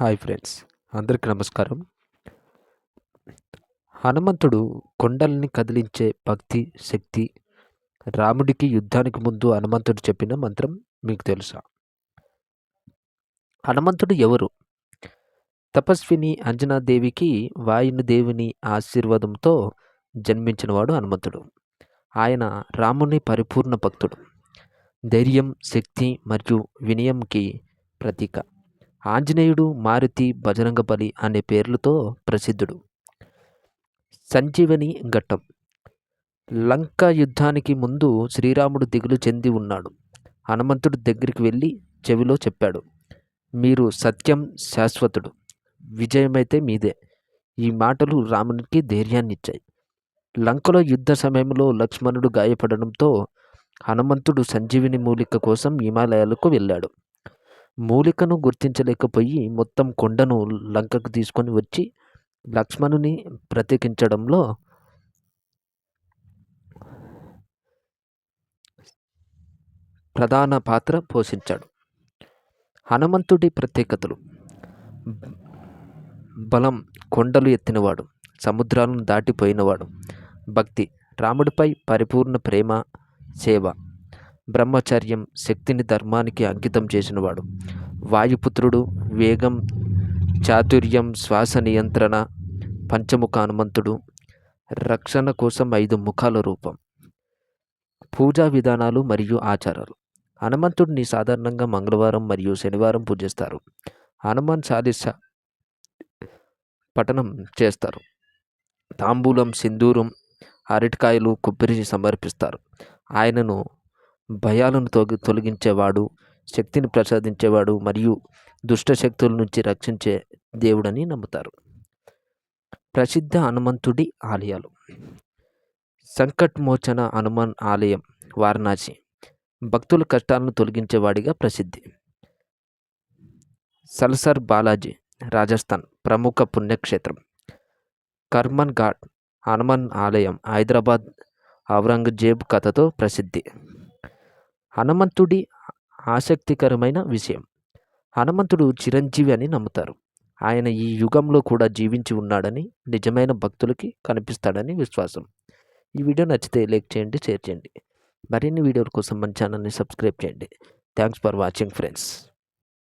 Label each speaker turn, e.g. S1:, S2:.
S1: Hi friends అందరికీ నమస్కారం. హనుమంతుడు కొండల్ని కదిలించే భక్తి శక్తి రాముడికి యుద్ధానికి ముందు హనుమంతుడు చెప్పిన మంత్రం మీకు తెలుసా? హనుమంతుడు ఎవరు? తపస్విని అంజనాదేవికి వాయుని ఆశీర్వాదంతో జన్మించినవాడు హనుమంతుడు. ఆయన రాముని పరిపూర్ణ భక్తుడు. ధైర్యం శక్తి మరియు వినయంకి ప్రతీక. ఆంజనేయుడు మారుతి బజరంగబలి అనే పేర్లతో ప్రసిద్ధుడు. సంజీవని ఘట్టం. లంక యుద్ధానికి ముందు శ్రీరాముడు దిగులు చెంది ఉన్నాడు. హనుమంతుడు దగ్గరికి వెళ్ళి చెవిలో చెప్పాడు మీరు సత్యం శాశ్వతుడు. విజయమైతే మీదే. ఈ మాటలు రామునికి ధైర్యాన్నిచ్చాయి. లంకలో యుద్ధ సమయంలో లక్ష్మణుడు గాయపడడంతో హనుమంతుడు సంజీవిని మూలిక కోసం హిమాలయాలకు వెళ్ళాడు. మూలికను గుర్తించలేకపోయి మొత్తం కొండను లంకకు తీసుకొని వచ్చి లక్ష్మణుని ప్రత్యేకించడంలో ప్రధాన పాత్ర పోషించాడు. హనుమంతుడి ప్రత్యేకతలు. బలం కొండలు ఎత్తినవాడు సముద్రాలను దాటిపోయినవాడు. భక్తి. రాముడిపై పరిపూర్ణ ప్రేమ సేవ. బ్రహ్మచర్యం శక్తిని ధర్మానికి అంకితం చేసినవాడు. వాయుపుత్రుడు వేగం చాతుర్యం శ్వాస నియంత్రణ పంచముఖ హనుమంతుడు రక్షణ కోసం ఐదు ముఖాల రూపం పూజా విధానాలు మరియు ఆచారాలు. హనుమంతుడిని సాధారణంగా మంగళవారం మరియు శనివారం పూజిస్తారు. హనుమాన్ చాలీస పఠనం చేస్తారు. తాంబూలం సింధూరం అరటికాయలు కొబ్బరి సమర్పిస్తారు. ఆయనను భయాలను తొగి తొలగించేవాడు శక్తిని ప్రసాదించేవాడు మరియు దుష్ట శక్తుల నుంచి రక్షించే దేవుడని నమ్ముతారు. ప్రసిద్ధ హనుమంతుడి ఆలయాలు. సంకట్ మోచన హనుమాన్ ఆలయం వారణాసి. భక్తుల కష్టాలను తొలగించేవాడిగా ప్రసిద్ధి. సల్సర్ బాలాజీ రాజస్థాన్ ప్రముఖ పుణ్యక్షేత్రం. కర్మన్ ఘాట్ హనుమాన్ ఆలయం హైదరాబాద్ ఔరంగజేబ్ కథతో ప్రసిద్ధి. హనుమంతుడి ఆసక్తికరమైన విషయం. హనుమంతుడు చిరంజీవి అని నమ్ముతారు. ఆయన ఈ యుగంలో కూడా జీవించి ఉన్నాడని నిజమైన భక్తులకి కనిపిస్తాడని విశ్వాసం. ఈ వీడియో నచ్చితే లైక్ చేయండి షేర్ చేయండి. మరిన్ని వీడియోల కోసం మన ఛానల్ని సబ్స్క్రైబ్ చేయండి. Thanks for watching friends.